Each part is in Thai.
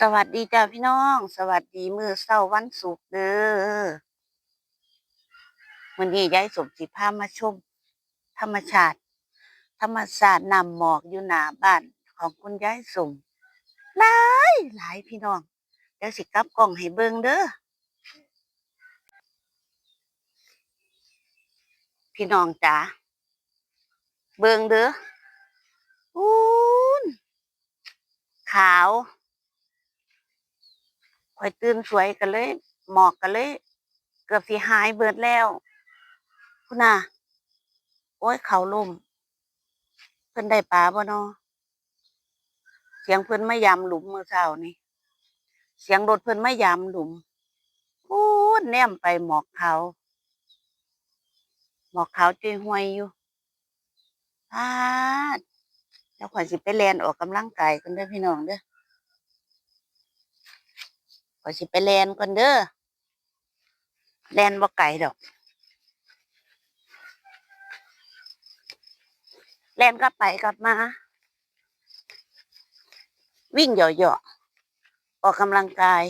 สวัสดีจ้าพี่น้อง สวัสดีมือเช้าวันศุกร์เด้อมื้อนี้ยายสมสิพามาชม ธรรมชาติ ธรรมชาตินำหมอกอยู่หน้าบ้านของคุณยายสมหลายหลายพี่น้องเดี๋ยวสิกลับกล้องให้เบิ่งเด้อพี่น้องจ๋าเบิ่งเด้ออูนขาว อยตื่นสวยกันเลย หมอกกันเลย เกือบสิหายเบิดแล้วคุณน่ะ โอ้ยเขาล่มเพิ่นได้ปลาบ่เนาะเสียงเพิ่นไมายามหลุมเมื้อเช้านี่เสียงรถเพิ่นไมายามหลุมพูดแนมไปหมอกเขาหมอกเขาจุยห้วยอยู่พาดแล้วข่อยสิไปแลนออกกำลังกายกันด้อพี่น้องเด้อ ข่อยสิไปแล่นก่อนเด้อแล่นบ่ไกลดอก แล่นกลับไปกลับมา วิ่งเหยาะๆออกกำลังกาย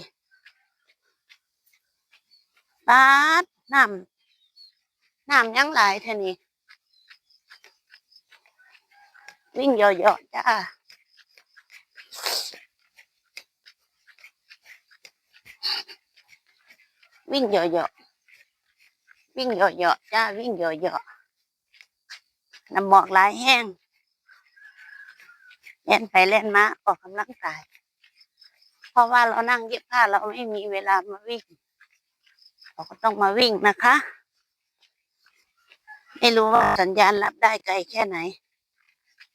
ปาดน้ำน้ำยังหลายเท่านี้วิ่งเหยาะๆจ้า วิ่งเหยาะๆวิ่งเหยาะๆจ้าวิ่งเหยาะๆน้ำหมอกลายแห้งเล่นไปเล่นมาออกกำลังกาย เพราะว่าเรานั่งเย็บผ้าเราไม่มีเวลามาวิ่ง เราก็ต้องมาวิ่งนะคะ ไม่รู้ว่าสัญญาณรับได้ไกลแค่ไหน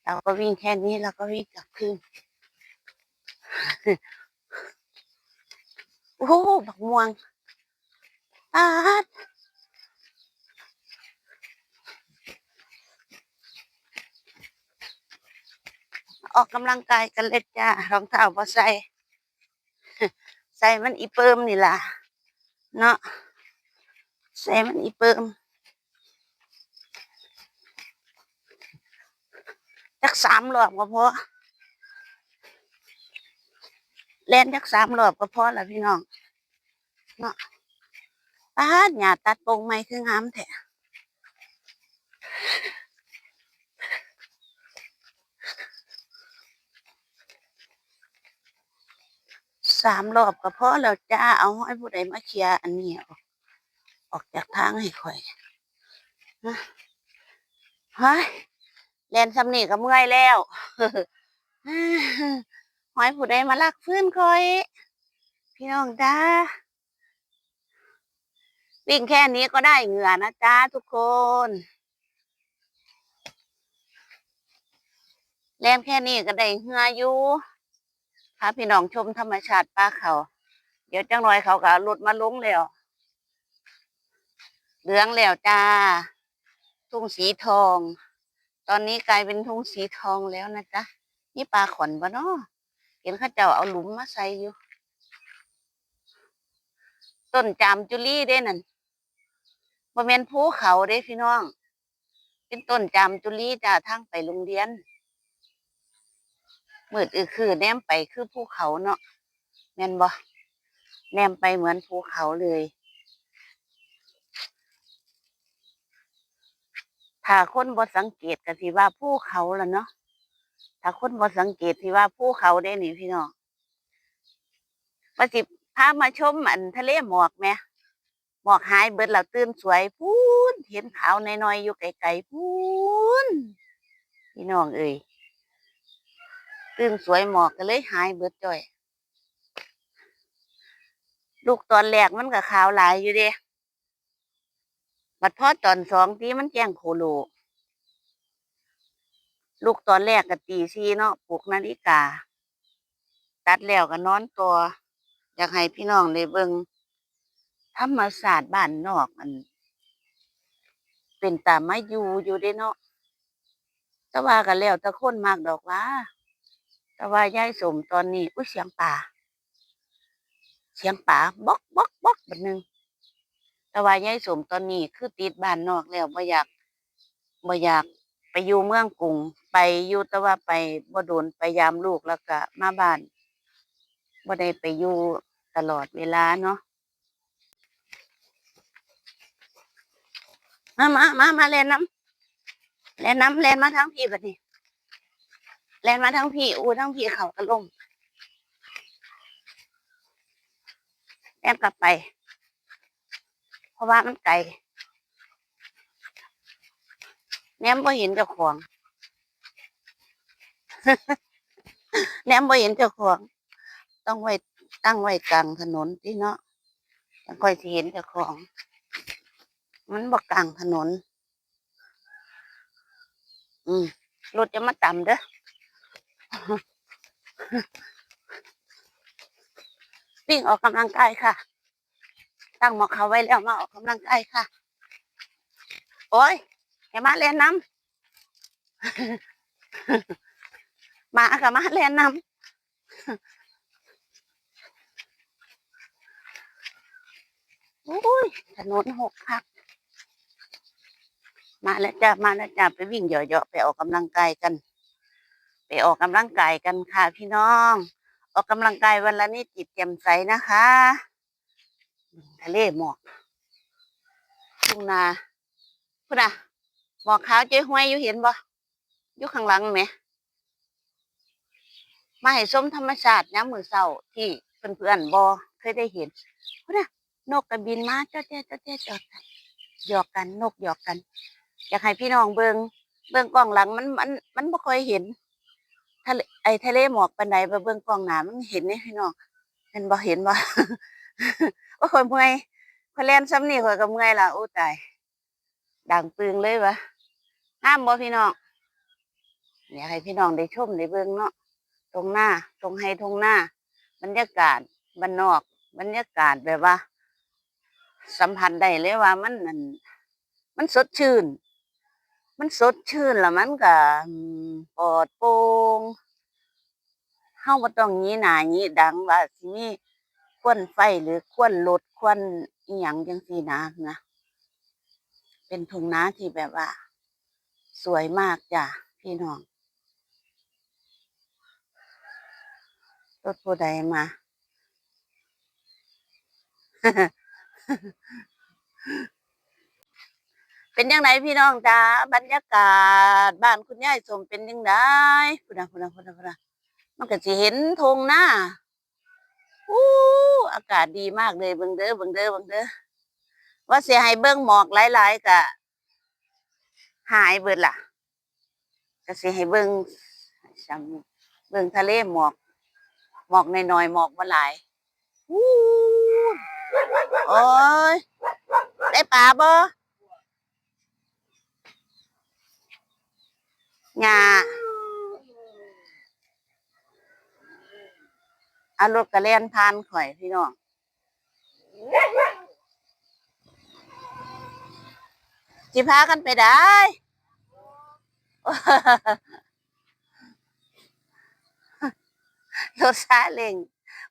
เราก็วิ่งแค่นี้เราก็วิ่งกลับคืนโอ้บักม่วง ปาดออกกำลังกายกันเลยจ้ารองเท้าพอใส่ใส่มันอีเปิมนี่ล่ะ เนาะใส่มันอีเปิมจักสามรอบก็พอเล่นจักสามรอบก็พอละพี่น้องเนาะ ป้าดหญ้าตัดปงไม้คืองามแท้สามรอบก็พอแล้วจ้าเอาให้ผู้ใดมาเคลียร์อันนี้ออกออกจากทางให้ข่อยนะเฮ้ยเล่นสำนีก็เมื่อยแล้วหอยผู้ใดมาลักฟื้นค่อย พี่น้องจ้า วิ่งแค่นี้ก็ได้เหงื่อนะจ้าทุกคน แล่นแค่นี้ก็ได้เหงื่ออยู่พาพี่น้องชมธรรมชาติป่าเขา เดี๋ยวจังหน่อยเขาก็เอารถมาลุ้งแล้วเหลืองแล้วจ้า ทุ่งสีทอง ตอนนี้กลายเป็นทุ่งสีทองแล้วนะจ๊ะ นี่ปลาขอนบ่เนาะเห็นข้าเจ้าเอาหลุมมาใส่อยู่ ต้นจามจุลีเด้นั่น บ่แม่นภูเขาเด้พี่น้อง เป็นต้นจามจุลีจ้าทางไปโรงเรียนมืดอือคือแนมไปคือภูเขาเนาะแม่นบ่แนมไปเหมือนภูเขาเลยถ้าคนบ่สังเกตก็สิว่าภูเขาล่ะเนาะถ้าคนบ่สังเกตสิว่าภูเขาได้นี่พี่น้องว่าสิพามาชมอันทะเลหมอกแหม หมอกหายเบิดแล้วตื่นสวยพูนเห็นขาวน้อยๆอยู่ไกลๆพูนพี่น้องเอ้ยตื่นสวยหมอกก็เลยหายเบิดจ้อย ลูกตอนแรกมันก็ขาวหลายอยู่เด้บัดพอตอนสองทีมันแจ้งโคโลลูกตอนแรกก็ตีซีเนาะปลุกนาฬิกา ตัดแล้วก็นอนตัว อยากให้พี่น้องได้เบิ่ง ธรรมศาสตร์บ้านนอกอัน เป็นตามาอยู่อยู่เด้เนาะแต่ว่าก็แล้วต่คนมากดอกว่า แต่ว่ายายสมตอนนี้อุ้ยเสียงป่า เสียงป่าบ๊อกบ๊อกบ๊อกแบบนึงแต่ว่ายายสมตอนนี้คือติดบ้านนอกแล้วบ่อยากบ่อยากไปอยู่เมืองกรุงไปอยู่แต่ว่าไปบ่โดนไปยามลูกแล้วก็มาบ้านบ่ได้ไปอยู่ตลอดเวลาเนาะ มามามามาเล่นน้ำเล่นน้ำเล่นมาทั้งพี่บัดนี้เล่นมาทั้งพี่อูทั้งพี่เขากระลมเล่นกลับไป เพราะว่ามันไกลแนมบ่เห็นเจ้าของแนมบ่เห็นเจ้าของ ต้องไว้ตั้งไว้กลางถนนที่เนาะยังค่อยสิเห็นเจ้าของ มันบ่กลางถนน อืมรถจะมาต่ำเด้อวิ่งออกกำลังกายค่ะ ตั้งหมอกเขาไว้แล้วมาออกกำลังกายค่ะ โอ้ยอย่ามาเล่นน้ำมากับมาเล่นน้ำอุ้ยถนนหกคัก มาแล้วจ้ามาแล้วจ้าไปวิ่งเหยาะๆไปออกกำลังกายกัน ไปออกกำลังกายกันค่ะ พี่น้อง ออกกำลังกายวันละนิดจิตแจ่มใสนะคะทะเลหมอกทุ่งนาพุ่นน่ะหมอกขาวเจ๊ห้วยอยู่เห็นบ่อยู่ข้างหลังไหมมาให้ส้มธรรมชาติย้ำมือเศร้าที่เพื่อนๆบ่เคยได้เห็นพุ่นน่ะนกกระบินมาเจ้าเจ้าเจ้าเจ้าจอดกันหยอกกันนกหยอกกัน อยากให้พี่น้องเบิงเบิงกล้องหลังมันมันมันบ่ค่อยเห็นทะเลไอทะเลหมอกปานใดไปเบิงกล้องหน้ามันเห็นนี่พี่น้องเห็นบ่เห็นบ่โอ้ยเมื่อยข่อยแล่นซ้ำนี่ข่อยก็เมื่อยล่ะโอ้ตายดังปึงเลยวะงามบ่พี่น้องอยากให้พี่น้องได้ชมได้เบิงเนาะตรงหน้าตรงไฮตรงหน้า บรรยากาศบ้านอก บรรยากาศแบบว่า สัมผัสได้เลยว่ามันนั่นมันสดชื่น มันสดชื่นล้วมันก็ปลอดโปร่งเฮาบ่ต้องยีหน้ายีดังว่าสิมีควนไฟหรือควนรถควนอีหยังจังซี่นะนะ เป็นทุ่งนาที่แบบว่า สวยมากจ้ะพี่น้องรถผู้ใดมา เป็นยังไงพี่น้องจ้าบรรยากาศบ้านคุณยายสมเป็นยังไงพุ่นะพุ่นะพุ่นะพุ่นะมันก็สิเห็นทงหน้าอู้อากาศดีมากเลยเบิ่งเด้อเบิ่งเด้อเบิ่งเด้อว่าเสิให้เบิ่งหมอกหลายๆก็หายเบิดล่ะก็สิให้เบิ่งซ้ำเบิ่งทะเลหมอก หมอกน้อยๆหมอกบ่หลายอู้โอ้ยได้ปลาบ่ หญ้าอารถกระเล่นผ่านข่อยพี่น้องสิพากันไปได้รถซาเล้ง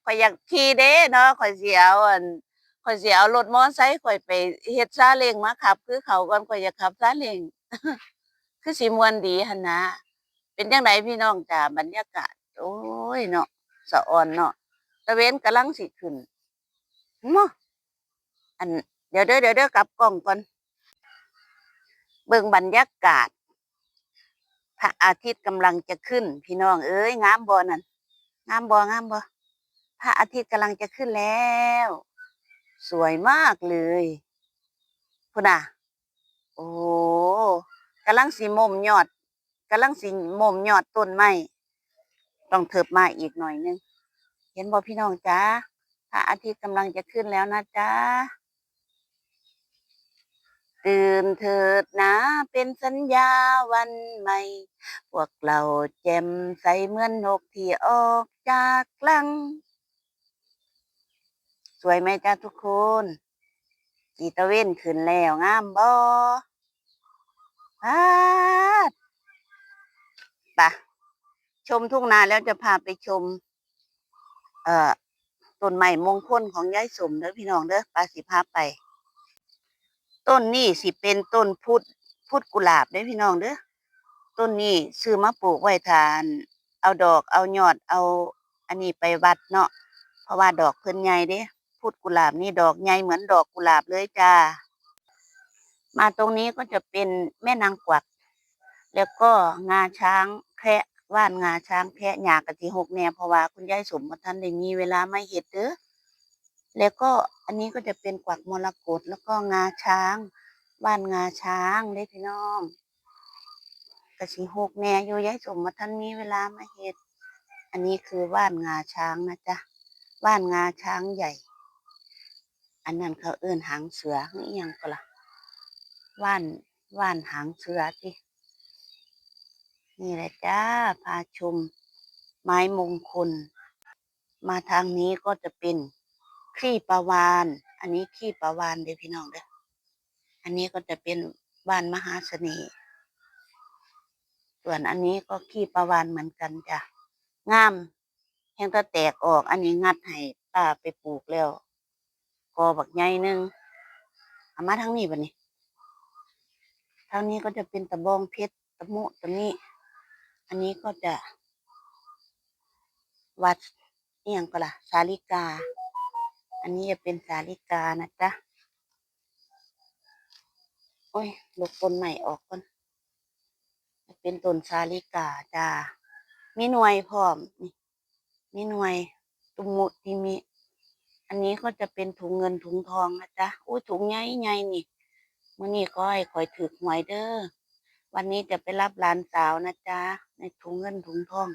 ข่อยอยากขี่เด้เนาะข่อยสิเอาอันข่อยเสิเอารถมอไซค์ข่อยไปเฮ็ดซาเล้งมาขับ คือเขาก่อนข่อยอยากขับซาเล้ง คือสิม่วนดีหันนะเป็นจังไดพี่น้องจ้าบรรยากาศ โอ้ยเนาะสะออนเนาะตะเวนกำลังสิขึ้นเนาะอันเดี๋ยวเด้อเดี๋ยวเด้อกลับกล้องก่อน เบิ่งบรรยากาศ พระอาทิตย์กำลังจะขึ้น พี่น้องเอ้ยงามบ่นั่นงามบ่งามบ่พระอาทิตย์กำลังจะขึ้นแล้ว สวยมากเลยพุ่นน่ะ โอ้ กำลังสีมุมยอดกำลังสีมุมยอดต้นไม้ต้องเถิบมาอีกหน่อยนึงเห็นบ่พี่น้องจ้าพระอาทิตย์กำลังจะขึ้นแล้วนะจ๊ะตื่นเถิดนะเป็นสัญญาวันใหม่ พวกเราแจ่มใสเหมือนนกที่ออกจากลัง สวยไหมจ้าทุกคน กีตะเว้นขึ้นแล้วงามบ่ พาปะชมทุ่งนาแล้วจะพาไปชม เอ่อต้นไม้มงคลของยายสมเด้อพี่น้องเด้อปาสิพาไป ต้นนี้สิเป็นต้นพุทธพุทธกุหลาบเด้อพี่น้องเด้อต้นนี้ซื้อมาปลูกไว้ทาน เอาดอกเอายอดเอาอันนี้ไปวัดเนาะเพราะว่าดอกเพิ่นใหญ่เด้พุดกุหลาบนี่ดอกใหญ่เหมือนดอกกุหลาบเลยจ้า มาตรงนี้ก็จะเป็นแม่นางกวัก แล้วก็งาช้างแพะว่านงาช้างแพะหยากกะทิหกแน่เพราะว่าคุณยายสมบ่ทันได้มีเวลามาเฮ็ดเด้อแล้วก็อันนี้ก็จะเป็นกวักมรกตแล้วก็งาช้างว่านงาช้างเด้พี่น้องกะสิหกแน่อยู่ยายสมบ่ทันมีเวลามาเฮ็ด อันนี้คือว่านงาช้างนะจ๊ะว่านงาช้างใหญ่ อันนั้นเขาเอิ้นหางเสือนี่อยังก็ล่ะ ว่านว่านหางเสือตินี่แหละจ้าพาชม ไม้มงคล มาทางนี้ก็จะเป็นขี้ปลาวาน อันนี้ขี้ปลาวานเด้อพี่น้องเด้ออันนี้ก็จะเป็นว่านมหาเสน่ห์ส่วนอันนี้ก็ขี้ปลาวานเหมือนกันจ้ะงามแห้งแตะแตกออก อันนี้งัดให้ป้าไปปลูกแล้วกอบักใหญ่นึงเอามาทางนี้บัดนี้ ทางนี้ก็จะเป็นตะบองเพชรตะมุตะมิ อันนี้ก็จะ วัดเอียงก็ล่ะสาลิกา อันนี้จะเป็นสาลิกานะจ๊ะ โอ้ยลกต้นใหม่ออกก่อนเป็นต้นสาลิกาจ้ามีหน่วยพร้อมนี่มีหน่วยตุมุติมิ อันนี้ก็จะเป็นถุงเงินถุงทองนะจ๊ะอุ้ยถุงใหญ่ใหญ่นี่ มื้อนี้ก็ให้คอยถือหวยเด้อ วันนี้จะไปรับหลานสาวนะจ๊ะ ในถุงเงินถุงทอง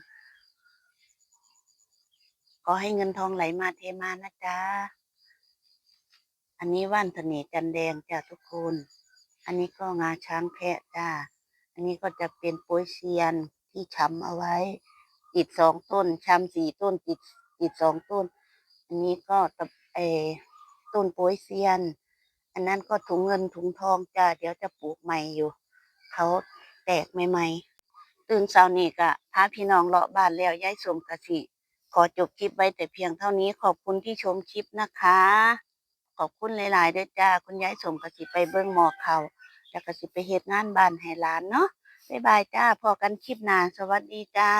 ขอให้เงินทองไหลมาเทมานะจ๊ะ อันนี้ว่านเสน่ห์จันแดงจ้ะทุกคน อันนี้ก็งาช้างแพะจ้า อันนี้ก็จะเป็นโป้ยเซียนที่ช้ำเอาไว้ ติดสองต้นช้ำสี่ต้นติดติดสองต้น อันนี้ก็ตะเออต้นโป้ยเซียน อันนั้นก็ถุงเงินถุงทองจ้าเดี๋ยวจะปลูกใหม่อยู่ เขาแตกใหม่ๆตื่นเช้านี้ก็พาพี่น้องเลาะบ้านแล้วย้ายสมกะสิขอจบคลิปไว้แต่เพียงเท่านี้ขอบคุณที่ชมคลิปนะคะ ขอบคุณหลายๆด้วยจ้าคุณย้ายสมกะสิไปเบิ่งหมอเขาแล้วก็สิไปเฮ็ดงานบ้านให้หลานเนาะบ๊ายบายจ้าพอกันคลิปหน้าสวัสดีจ้า